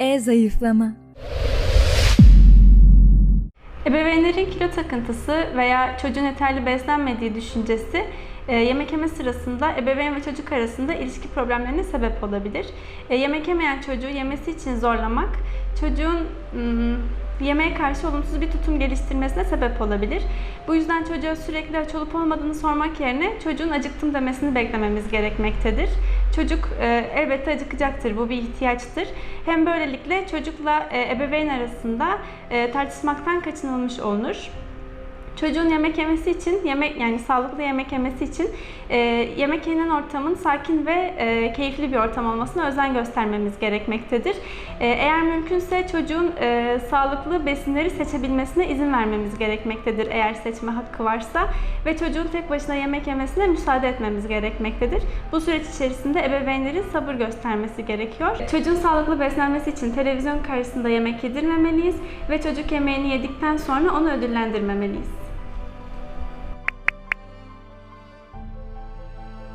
E zayıflama. Ebeveynlerin kilo takıntısı veya çocuğun yeterli beslenmediği düşüncesi e, yemek yeme sırasında ebeveyn ve çocuk arasında ilişki problemlerine sebep olabilir. E, yemek yemeyen çocuğu yemesi için zorlamak çocuğun yemeğe karşı olumsuz bir tutum geliştirmesine sebep olabilir. Bu yüzden çocuğa sürekli aç olup olmadığını sormak yerine çocuğun acıktım demesini beklememiz gerekmektedir. Çocuk e, elbette acıkacaktır, bu bir ihtiyaçtır. Hem böylelikle çocukla e, ebeveyn arasında e, tartışmaktan kaçınılmış olunur. Çocuğun yemek yemesi için, yemek yani sağlıklı yemek yemesi için e, yemek yenen ortamın sakin ve e, keyifli bir ortam olmasına özen göstermemiz gerekmektedir. E, eğer mümkünse çocuğun e, sağlıklı besinleri seçebilmesine izin vermemiz gerekmektedir eğer seçme hakkı varsa ve çocuğun tek başına yemek yemesine müsaade etmemiz gerekmektedir. Bu süreç içerisinde ebeveynlerin sabır göstermesi gerekiyor. Çocuğun sağlıklı beslenmesi için televizyon karşısında yemek yedirmemeliyiz ve çocuk yemeğini yedikten sonra onu ödüllendirmemeliyiz.